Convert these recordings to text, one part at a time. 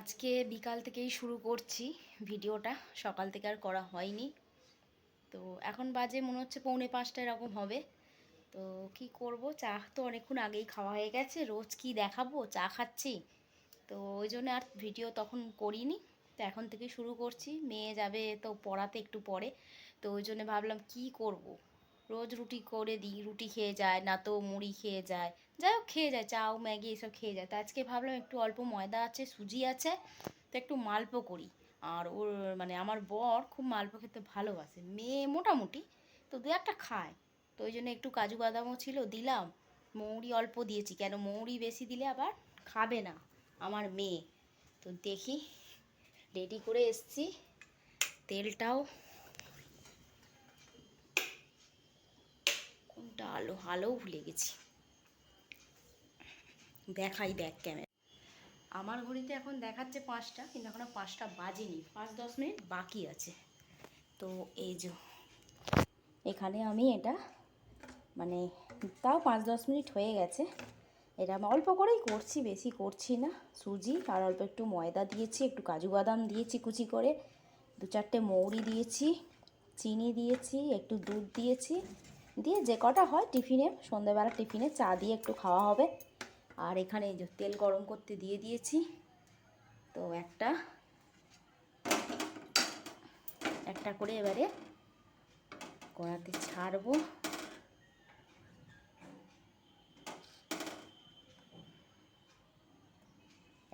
আজকে বিকাল থেকেই শুরু করছি ভিডিওটা। সকাল থেকে আর করা হয়নি। তো এখন বাজে মনে হচ্ছে পৌনে পাঁচটা এরকম হবে। তো কি করব? চা তো অনেকক্ষণ আগেই খাওয়া হয়ে গেছে। রোজ কি দেখাবো? চা খাচ্ছি। তো ওই জন্য আর ভিডিও তখন করিনি। তো এখন থেকে শুরু করছি। মেয়ে যাবে তো পড়াতে একটু পরে। তো ওই জন্য ভাবলাম কি করব। রোজ রুটি করে দিই, রুটি খেয়ে যায়, না তো মুড়ি খেয়ে যায়। যাই হোক, খেয়ে যায়, চাও, ম্যাগি এসব খেয়ে যায়। তো আজকে ভাবলাম একটু অল্প ময়দা আছে, সুজি আছে, তো একটু মালপো করি। আর ওর মানে আমার বর খুব মালপো খেতে ভালোবাসে, মেয়ে মোটামুটি, তো দু একটা খায়। তো ওই জন্য একটু কাজু বাদামও ছিল, দিলাম। মৌরি অল্প দিয়েছি, কেন মৌরি বেশি দিলে আবার খাবে না আমার মেয়ে। তো দেখি, রেডি করে এসছি। তেলটাও কোনটা আলো, আলোও ভুলে গেছি। দেখাই দেখ ক্যামেরা। আমার ঘড়িতে এখন দেখাচ্ছে পাঁচটা, কিন্তু এখনও পাঁচটা বাজেনি, পাঁচ দশ মিনিট বাকি আছে। তো এই যে, এখানে আমি এটা মানে তাও পাঁচ দশ মিনিট হয়ে গেছে। এটা আমি অল্প করেই করছি, বেশি করছি না, সুজি, আর অল্প একটু ময়দা দিয়েছি, একটু কাজু বাদাম দিয়েছি কুচি করে। দু চারটে মৌরি দিয়েছি, চিনি দিয়েছি, একটু দুধ দিয়েছি। দিয়ে যে কটা হয় টিফিনে, সন্ধ্যাবেলা টিফিনে চা দিয়ে একটু খাওয়া হবে। আর এখানে যে তেল গরম করতে দিয়ে দিয়েছি। তো একটা একটা করে এবারে কড়াতে ছাড়বো।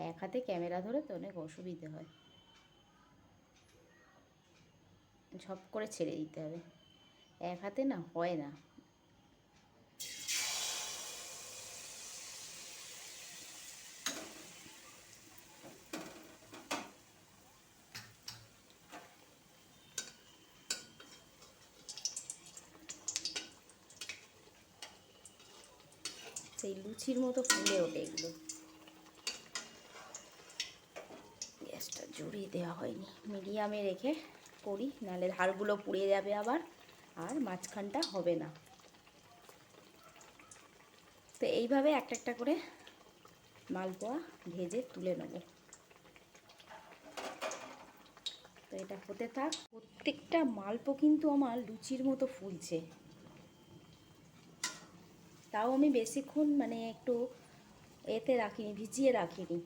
এক হাতে ক্যামেরা ধরে তো অনেক অসুবিধে হয়। ঝপ করে ছেড়ে দিতে হবে। এক হাতে না হয় না সেই লুচির মতো ফুলে ওঠে এগুলো। গ্যাসটা জড়িয়ে দেওয়া হয়নি। মিডিয়ামে রেখে করি নাহলে ধারগুলো পুড়ে যাবে আবার। আর মাঝখানটা হবে না। তো এইভাবে একটা একটা করে মালপোয়া ভেজে তুলে নেব। তো এটা হতে থাক, প্রত্যেকটা মালপো কিন্তু আমার লুচির মতো ফুলছে। তাও আমি বেশিক্ষণ মানে একটু এতে রাখিনি, ভিজিয়ে রাখিনি।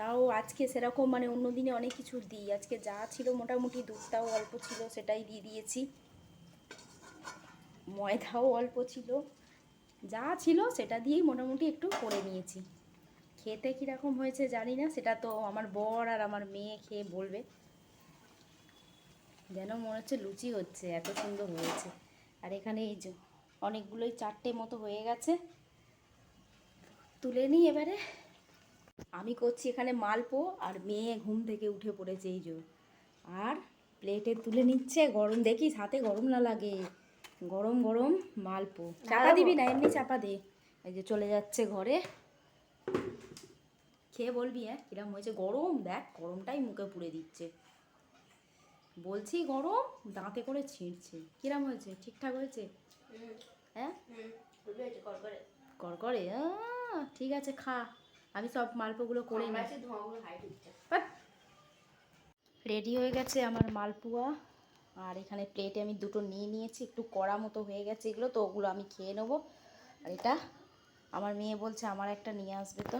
তাও আজকে সেরকম মানে অন্য দিনে অনেক কিছু দিই। আজকে যা ছিল মোটামুটি দুধটাও অল্প ছিল, সেটাই দিয়ে দিয়েছি। ময়দাও অল্প ছিল। যা ছিল সেটা দিয়েই মোটামুটি একটু করে নিয়েছি। খেতে কীরকম হয়েছে জানি না, সেটা তো আমার বর আর আমার মেয়ে খেয়ে বলবে। যেন মনে হচ্ছে লুচি হচ্ছে, এত সুন্দর হয়েছে। আর এখানে এই যে অনেকগুলোই চারটে মতো হয়ে গেছে। তুলে নিই এবারে। আমি করছি এখানে মালপো আর মেয়ে ঘুম থেকে উঠে পড়েছে এই যে। আর প্লেটে তুলে নিচ্ছে গরম দেখিস হাতে গরম না লাগে। গরম গরম মালপো। চাপা দিবি না এমনি চাপা দে। এই যে চলে যাচ্ছে ঘরে। খেয়ে বলবি হ্যাঁ কিরম হয়েছে গরম? দেখ গরমটাই মুখে পুড়ে দিচ্ছে। বলছি গরম দাঁতে করে ছিঁড়ছে। কিরম হয়েছে? ঠিকঠাক হয়েছে? হ্যাঁ? করকরে ঠিক আছে খা। আমি সব মালপোগুলো করে রেডি হয়ে গেছে আমার মালপোয়া। আর এখানে প্লেটে আমি দুটো নিয়ে নিয়েছি একটু কড়া মতো হয়ে গেছে এগুলো তো ওগুলো আমি খেয়ে নেব। আর এটা আমার মেয়ে বলছে আমার একটা নিয়ে আসবে তো।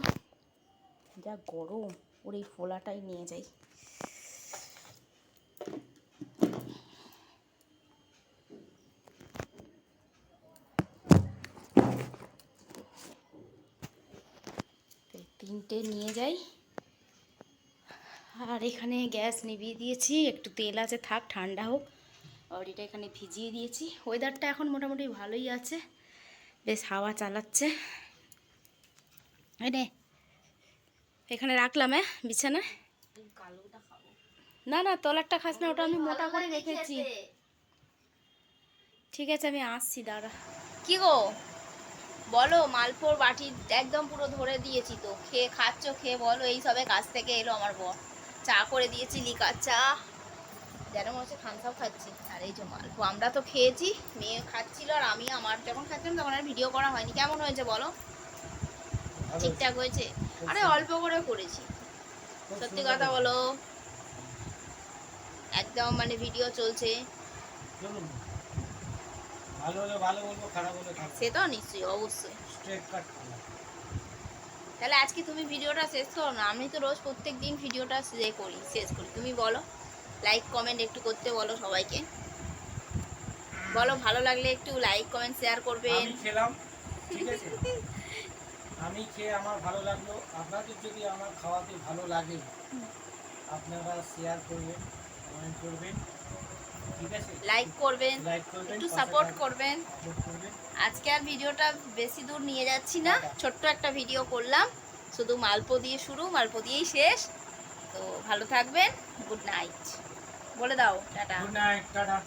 যা গরম ওর এই ফোলাটাই নিয়ে যাই। তো এই তিনটে নিয়ে যাই। আর এখানে গ্যাস নিভিয়ে দিয়েছি, একটু তেল আছে থাক, ঠান্ডা হোক। আর এটা এখানে ভিজিয়ে দিয়েছি। ওয়েদারটা এখন মোটামুটি ভালোই আছে, বেশ হাওয়া চালাচ্ছে। এই নে, এখানে রাখলাম হ্যাঁ বিছানায় না না, তলারটা খাস না, ওটা আমি মোটা করে রেখেছি। ঠিক আছে, আমি আসছি, দাঁড়া। কি গো? বলো মালপোর বাটি একদম পুরো ধরে দিয়েছি তো। খেয়ে খাচ্ছ খেয়ে বলো এই সবে কাছ থেকে এলো আমার বর। চা করে দিয়েছি লিকার চা। যেন মনে হচ্ছে খানসাও খাচ্ছি। আর এই যে মালপো আমরা তো খেয়েছি মেয়ে খাচ্ছিল আর আমি আমার যখন খাচ্ছিলাম তখন আর ভিডিও করা হয়নি। কেমন হয়েছে বলো? ঠিকঠাক হয়েছে? আরে অল্প করে করেছি। সত্যি কথা বলো। একদম মানে ভিডিও চলছে। ভালো হলে ভালো বলব খারাপ হলে খারাপ সে তো নিশ্চয়ই অবশ্যই। স্ট্রেট কাট তাহলে আজকে তুমি ভিডিওটা শেষ করো না? আমি তো রোজ প্রত্যেক দিন ভিডিওটা করি শেষ করি। তুমি বলো লাইক কমেন্ট একটু করতে বলো সবাইকে। বলো ভালো লাগলে একটু লাইক কমেন্ট শেয়ার করবেন। আমি খেলাম ঠিক আছে? আমি খেয়ে আমার ভালো লাগল। আপনাদের যদি আমার খাওয়াতে ভালো লাগে আপনারা শেয়ার করবেন কমেন্ট করবেন। লাইক করবেন একটু সাপোর্ট করবেন। আজকে আর ভিডিওটা বেশি দূর নিয়ে যাচ্ছি না ছোট্ট একটা ভিডিও করলাম। শুধু মালপো দিয়ে শুরু মালপো দিয়েই শেষ। তো ভালো থাকবেন গুড নাইট। বলে দাও টাটা। Good night tata.